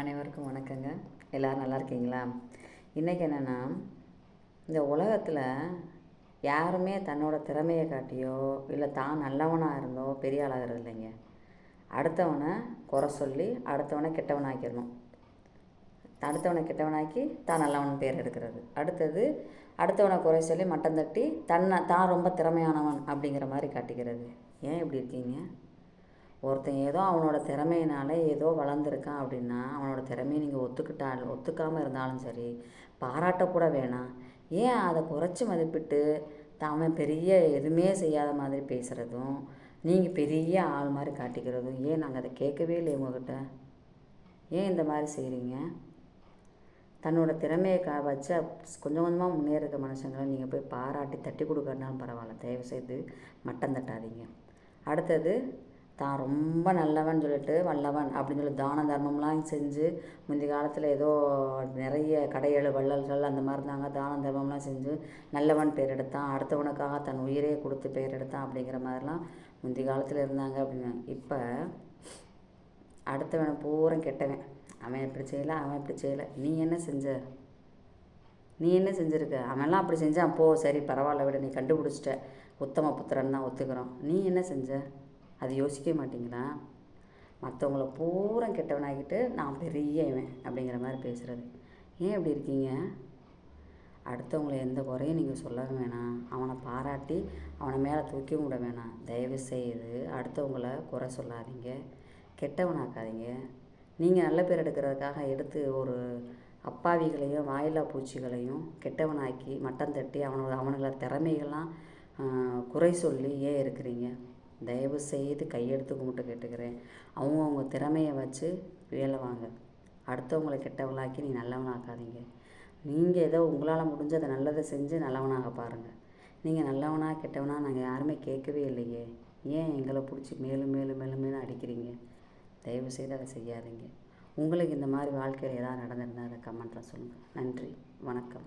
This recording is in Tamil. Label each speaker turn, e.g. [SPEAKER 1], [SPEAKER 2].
[SPEAKER 1] அனைவருக்கும் வணக்கங்க. எல்லோரும் நல்லா இருக்கீங்களா? இன்றைக்கி என்னென்னா இந்த உலகத்தில் யாருமே தன்னோட திறமையை காட்டியோ இல்லை தான் நல்லவனாக இருந்தோ பெரிய ஆளாகிறது இல்லைங்க. அடுத்தவனை குறை சொல்லி அடுத்தவனை கெட்டவனாக்கிடணும். அடுத்தவனை கெட்டவனாக்கி தான் நல்லவன் பேர் எடுக்கிறது. அடுத்தது அடுத்தவனை குறை சொல்லி மட்டம் தட்டி தன்னை தான் ரொம்ப திறமையானவன் அப்படிங்கிற மாதிரி காட்டிக்கிறது. ஏன் இப்படி இருக்கீங்க? ஒருத்தன் ஏதோ அவனோட திறமையினால ஏதோ வளர்ந்துருக்கான் அப்படின்னா அவனோட திறமையை நீங்கள் ஒத்துக்கிட்டால் ஒத்துக்காமல் இருந்தாலும் சரி பாராட்டக்கூட வேணாம். ஏன் அதை குறைச்சி மதிப்பிட்டு அவன் பெரிய எதுவுமே செய்யாத மாதிரி பேசுகிறதும் நீங்கள் பெரிய ஆள் மாதிரி காட்டிக்கிறதும் ஏன் நாங்கள் அதை கேட்கவே இல்லை உங்ககிட்ட? ஏன் இந்த மாதிரி செய்கிறீங்க தன்னோட திறமையை கா வச்சு கொஞ்சம் கொஞ்சமாக முன்னேறுற மனுஷங்களை நீங்கள் போய் பாராட்டி தட்டி கொடுக்கறனாலும் பரவாயில்ல. தயவுசெய்து மட்டம் தட்டாதீங்க. அடுத்தது தான் ரொம்ப நல்லவன் சொல்லிட்டு வல்லவன் அப்படின்னு சொல்லி தான தர்மம்லாம் செஞ்சு முந்தைய காலத்தில் ஏதோ நிறைய கடைகள் வள்ளல்கள் அந்த மாதிரி இருந்தாங்க. தான தர்மம்லாம் செஞ்சு நல்லவன் பேர் எடுத்தான். அடுத்தவனுக்காக தன் உயிரே கொடுத்து பேர் எடுத்தான் அப்படிங்கிற மாதிரிலாம் முந்தைய காலத்தில் இருந்தாங்க அப்படின்னு. இப்போ அடுத்தவனை பூரா கெட்டவன். அவன் இப்படி செய்யலை அவன் இப்படி செய்யலை. நீ என்ன செஞ்ச? நீ என்ன செஞ்சுருக்க? அவன்லாம் அப்படி செஞ்சான் போ சரி பரவாயில்ல விட நீ கண்டுபிடிச்சிட்ட. உத்தம புத்திரன் தான் ஒத்துக்கிறோம் நீ என்ன செஞ்ச? அது யோசிக்க மாட்டிங்களா மற்றவங்கள பூரா கெட்டவனாகிட்டு நான் பெரிய இவன் அப்படிங்கிற மாதிரி பேசுகிறது ஏன் இப்படி இருக்கீங்க? அடுத்தவங்களை எந்த குறையும் நீங்கள் சொல்ல வேணாம். அவனை பாராட்டி அவனை மேலே தூக்கி விட வேணாம். தயவு செய்து அடுத்தவங்கள குறை சொல்லாதீங்க. கெட்டவனாக்காதீங்க. நீங்கள் நல்ல பேர் எடுக்கிறதுக்காக எடுத்து ஒரு அப்பாவிகளையும் வாயிலா பூச்சிகளையும் கெட்டவனாக்கி மட்டம் தட்டி அவனோட அவனுங்கள திறமைகள்லாம் குறை சொல்லி ஏன் இருக்கிறீங்க? தயவு செய்து கையெடுத்து கும்பிட்டு கேட்டுக்கிறேன். அவங்கவுங்க திறமையை வச்சு வேலை வாங்க அடுத்தவங்களை கெட்டவளாக்கி நீ நல்லவனாக்காதீங்க. நீங்கள் ஏதோ உங்களால் முடிஞ்சதை நல்லதை செஞ்சு நல்லவனாக பாருங்கள் நீங்கள் நல்லவனாக கெட்டவனா நாங்கள் யாருமே கேட்கவே இல்லையே. ஏன் எங்களை பிடிச்சி மேலும் மேலும் மேலும் மேலும் அடிக்கிறீங்க? தயவு செய்து அதை செய்யாதீங்க. உங்களுக்கு இந்த மாதிரி வாழ்க்கையில் ஏதாவது நடந்திருந்தால் அதை கமெண்ட்டில் சொல்லுங்கள் நன்றி. வணக்கம்.